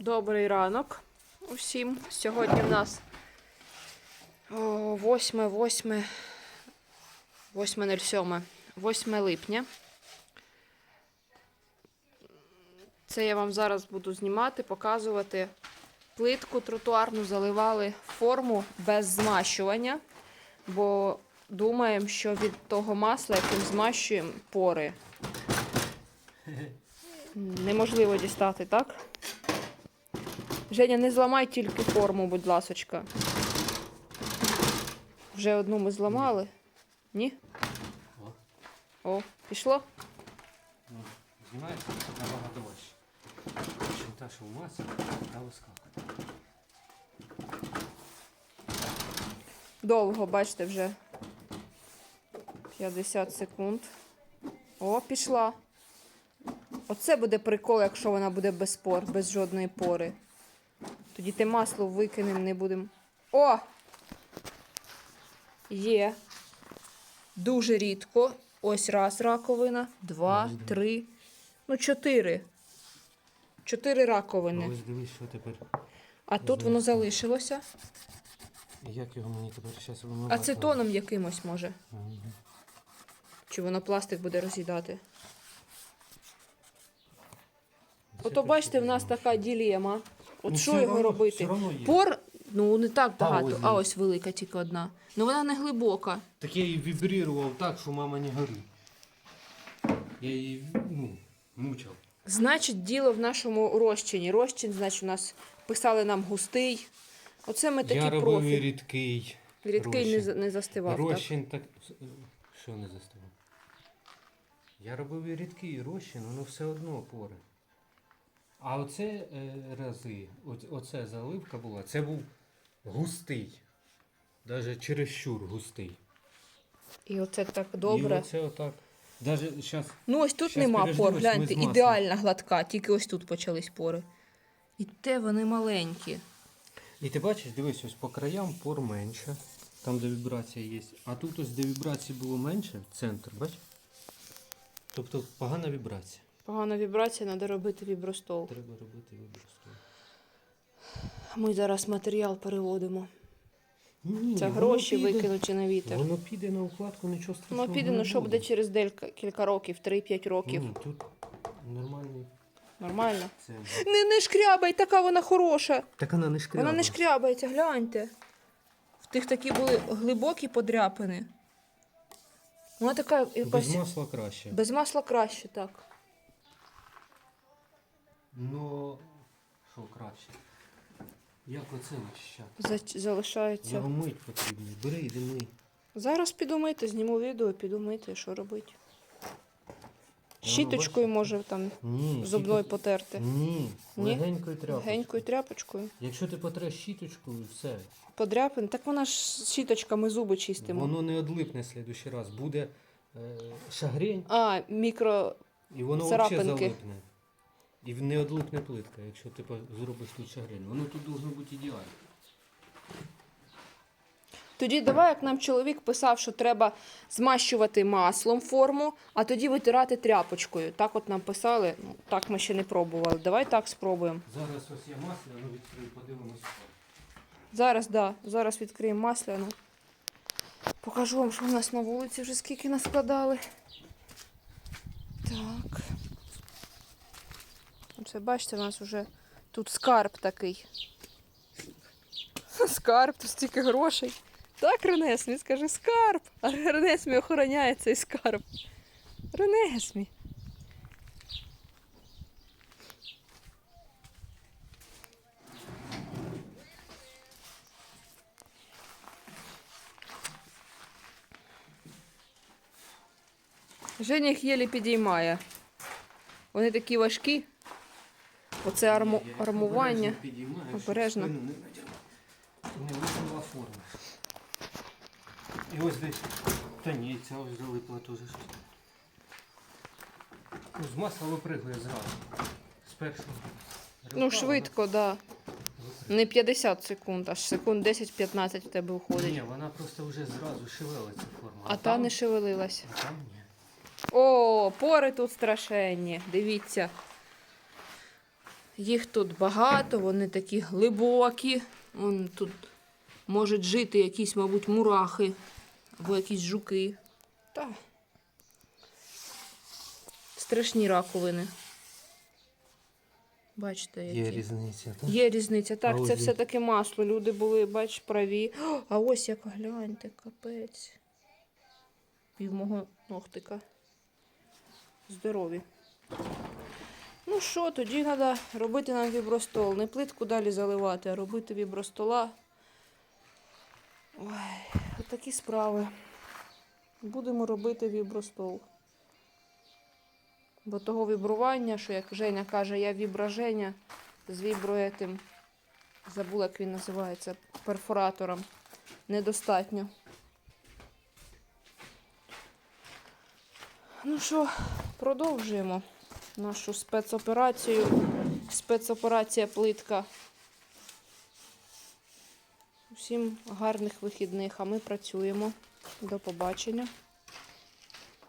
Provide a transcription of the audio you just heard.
Добрий ранок усім. Сьогодні в нас 8, 8, 8.07, 8 липня. Це я вам зараз буду знімати, показувати. Плитку тротуарну заливали в форму без змащування, бо думаємо, що від того масла, яким змащуємо, пори. Неможливо дістати, так? Женя, не зламай тільки форму, будь ласочка. Вже одну ми зламали. Ні? О. Пішло? Ну, знімається набагато важче. Чим та, що в масі, та вискакує. Довго, бачите, вже 50 секунд. О, пішла. Оце буде прикол, якщо вона буде без пор, без жодної пори. Тоді те масло викинемо, не будемо. О! Є. Дуже рідко. Ось раз раковина, два, три. Ну, чотири. Чотири раковини. ось дивись, що тепер. А тут воно залишилося. Як його мені тепер зараз вимивати? Ацетоном якимось може. Чи воно пластик буде роз'їдати? Ото бачите, в нас така ділема. От Ну, що все його равно- робити? все равно є. Пор, ну не так Та багато, ось а є. ось велика тільки одна. Ну вона не глибока. Так я її вібрував так, що мама не горить. Я її ну, мучив. Значить, діло в нашому розчині. Розчин, значить, у нас писали нам густий. Оце ми такі я робив і профі. рідкий. Рідкий не, за- не застивав. Так? Розчин так. Що не застигав? Я робив і рідкий розчин, воно все одно пори. А оце е, рази, оц- оце заливка була, це був густий. Навіть чересчур густий. І оце так І добре. оце отак. Даже зараз Ну ось тут Щас нема пор, гляньте, ідеальна гладка, тільки ось тут почались пори. І те вони маленькі. І ти бачиш, дивись, ось по краям пор менше, там де вібрація є. А тут ось де вібрації було менше, центр, бач? Тобто погана вібрація. Погана вібрація, треба робити вібростол. Треба робити вібростол. Ми зараз матеріал переводимо. Ні, Це гроші піде- викинуті на вітер. Воно піде на укладку, нічого страшного. Ну, піде, ну що буде через делька, кілька років, 3-5 років. Ні, тут нормальний Нормально. це. Не, не шкрябай, така вона хороша. Так вона не шкряба. Вона не шкрябається, гляньте. В тих такі були глибокі подряпини. Вона така якась. Без масла краще. Без масла краще, так. Ну, що краще? Як оце начищати? За- залишається. Його мить потрібно. Бери, іди мий. Зараз піду мити, зніму відео, піду мити, що робити. Щіточкою бачиш? може там Ні. зубною щіточ- потерти. Ні, Ні? легенькою тряпочкою. Генькою тряпочкою. Якщо ти потреш щіточкою, все. Подряпин. Так вона ж щіточками зуби чистимо. Воно не одлипне слідущий раз. Буде е, шагрень, А, мікро. і воно Царапинки. взагалі залипне. І не одлипне плитка, якщо ти зробиш тут шагрень. Воно тут должно бути ідеально. Тоді давай, як нам чоловік писав, що треба змащувати маслом форму, а тоді витирати тряпочкою. Так от нам писали, ну, так ми ще не пробували. Давай так спробуємо. Зараз ось я масло, ну відкрию, подивимось. Зараз, да, зараз відкриємо масляну. Покажу вам, що у нас на вулиці вже скільки наскладали. Так. Це бачите, у нас вже тут скарб такий. Скарб, тут стільки грошей. Так, Ренесмі, скажи скарб. А Ренесмі охороняє цей скарб. Ренесмі. Женя їх єлі підіймає. Вони такі важкі. Оце арму... Армування. обережно Не висунула форму. І ось десь. Та ні, ця ось залипла теж. З масла випригує зразу. Спершу. Ну, швидко, так. Да. Не 50 секунд, аж секунд 10-15 в тебе виходить. Ні, вона просто вже зразу шевелиться форма. А та не шевелилась. А там ні. О, пори тут страшенні. Дивіться. Їх тут багато, вони такі глибокі. Вон тут можуть жити якісь, мабуть, мурахи або якісь жуки. Та. Страшні раковини. Бачите, які. Є різниця, так? Є різниця. Так, А це все-таки масло. Люди були, бач, праві. О, А ось як гляньте, капець. Пів мого ногтика. Здорові. Ну що, тоді треба робити нам вібростол. Не плитку далі заливати, а робити вібростола. Ой, отакі справи. Будемо робити вібростол. Бо того вібрування, що як Женя каже, я вібраженя з віброетим, забула, як він називається, перфоратором. Недостатньо. Ну що, продовжуємо нашу спецоперацію. Спецоперація плитка. Усім гарних вихідних, а ми працюємо. До побачення.